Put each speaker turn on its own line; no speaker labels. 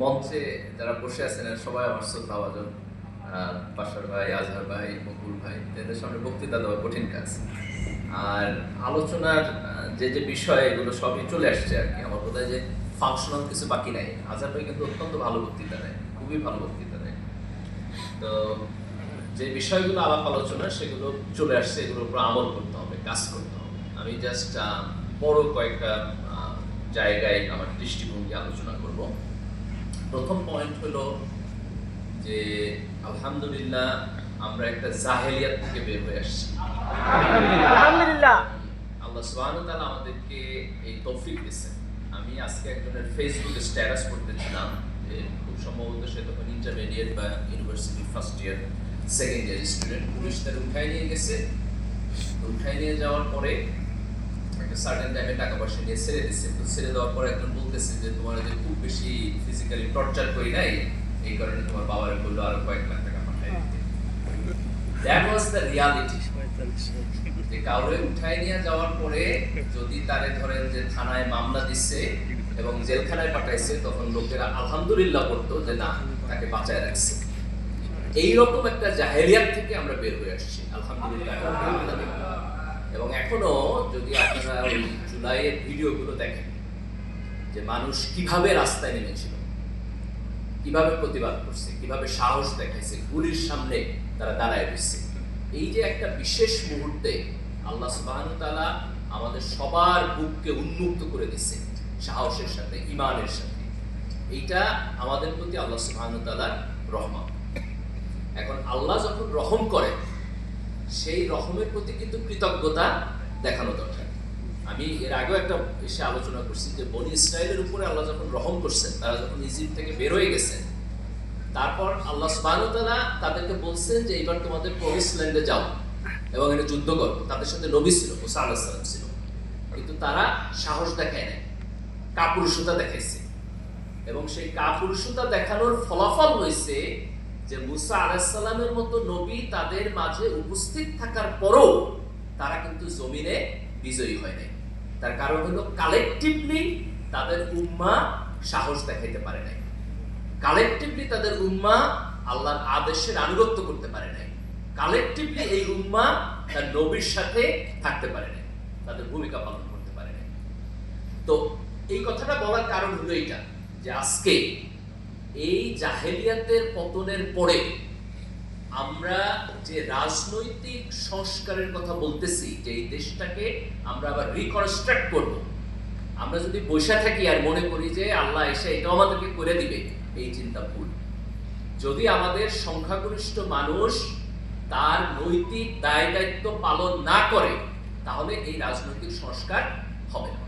মঞ্চে যারা বসে আছেন, সবাই আমার শ্রদ্ধা ভাই, আজহার ভাই মকুল ভাই, এদের সামনে বক্তৃতা দেওয়া কঠিন কাজ। আর আলোচনার যে যে বিষয়, এগুলো সবই চলে আসছে আর কি। আমার বোধ যে ফাংশনাল কিছু বাকি নাই। আজহার ভাই কিন্তু অত্যন্ত ভালো বক্তৃতা দেয়, খুবই ভালো বক্তৃতা দেয়। তো, যে বিষয়গুলো আলাপ আলোচনা, সেগুলো চলে আসছে, এগুলোর উপর আমল করতে হবে, কাজ করতে হবে। আমি জাস্ট বড় কয়েকটা জায়গায় আমার দৃষ্টিভঙ্গি আলোচনা করব। প্রথম পয়েন্ট হলো যে আলহামদুলিল্লাহ আমরা একটা জাহেলিয়াত থেকে বের হয়ে আসছি। আল্লাহ তাআলা আমাদেরকে এই তৌফিক দিয়েছেন। আমি আজকে একজনের ফেসবুকে স্ট্যাটাস করতেছিলাম যে খুব সম্ভবত সে তখন ইন্টারমিডিয়েট বা university first year second year student police তার উঠাই নিয়ে গেছে। তো উঠাই নিয়ে যাওয়ার পরে সার্টেন টাইমে টাকা পয়সা নিয়ে ছেড়ে দিচ্ছে তো ছেড়ে দেওয়ার পরে একজন বলতেছে যে, তোমার যে খুব বেশি ফিজিক্যালি টর্চার করি নাই, এই কারণে তোমার বাবার বলল আরও কয়েক লাখ টাকা পাঠাই দ্যাট ওয়াজ দ্য রিয়ালিটি যে কাউরে নিয়ে যাওয়ার পরে যদি তারে ধরেন যে থানায় মামলা দিচ্ছে এবং জেলখানায় পাঠাইছে, তখন লোকেরা আলহামদুলিল্লাহ করতো যে, না, তাকে বাঁচায় রাখছে। এইরকম একটা জাহেরিয়াত থেকে আমরা বের হয়ে আসছি। আলহামদুলিল্লাহ। এবং এখনও যদি আপনারা ওই জুলাইয়ের ভিডিওগুলো দেখেন, যে মানুষ কীভাবে রাস্তায় নেমেছিল, কীভাবে প্রতিবাদ করছে, কীভাবে সাহস দেখাইছে, গুলির সামনে তারা দাঁড়ায় রয়েছে, এই যে একটা বিশেষ মুহূর্তে আল্লাহ সুবহানাহু ওয়া তাআলা আমাদের সবার বুককে উন্মুক্ত করে দিচ্ছে সাহসের সাথে ইমানের সাথে, এইটা আমাদের প্রতি আল্লাহ সুবহানাহু ওয়া তাআলার রহমত। এখন আল্লাহ যখন রহম করে সেই রহমের প্রতি কিন্তু কৃতজ্ঞতা দেখানো দরকার। আমি এর আগেও একটা এসে আলোচনা করছি যে বনি ইসরায়েলের উপরে আল্লাহ যখন রহম করছেন, তারা যখন ইজিপ্ট থেকে বের হয়ে গেছেন, তারপর আল্লাহ সুবহানাহু তাদেরকে বলছেন যে এবার তোমাদের প্রমিস ল্যান্ডে যাও এবং এটা যুদ্ধ করো। তাদের সাথে নবী ছিল আলাইহিস সালাম ছিল। কিন্তু তারা সাহস দেখায় নাই, কাপুরুষতা দেখাইছে। এবং সেই কাপুরুষতা দেখানোর ফলাফল হয়েছে যে মুসা আলাইসাল্লামের মতো নবী তাদের মাঝে উপস্থিত থাকার পরও তারা কিন্তু জমিনে বিজয়ী হয় নাই। তার কারণ হলো কালেকটিভলি তাদের উম্মা সাহস দেখাইতে পারে নাই। কালেকটিভলি তাদের উম্মা আল্লাহর আদেশের আনুগত্য করতে পারে নাই। কালেকটিভলি এই উম্মা তার নবীর সাথে থাকতে পারে নাই। তাদের ভূমিকা পালন করতে পারে নাই। তো এই কথাটা বলার কারণ হলো এইটা যে আজকে এই জাহেলিয়াতের পতনের পরে আমরা যে রাজনৈতিক সংস্কারের কথা বলতেছি, যে এই দেশটাকে আমরা আবার রিকনস্ট্রাক্ট করব, আমরা যদি বসে থাকি আর মনে করি যে আল্লাহ এসে এটাও আমাদেরকে করে দিবে, এই চিন্তা ভুল। যদি আমাদের সংখ্যাগরিষ্ঠ মানুষ তার নৈতিক দায় দায়িত্ব পালন না করে, তাহলে এই রাজনৈতিক সংস্কার হবে না।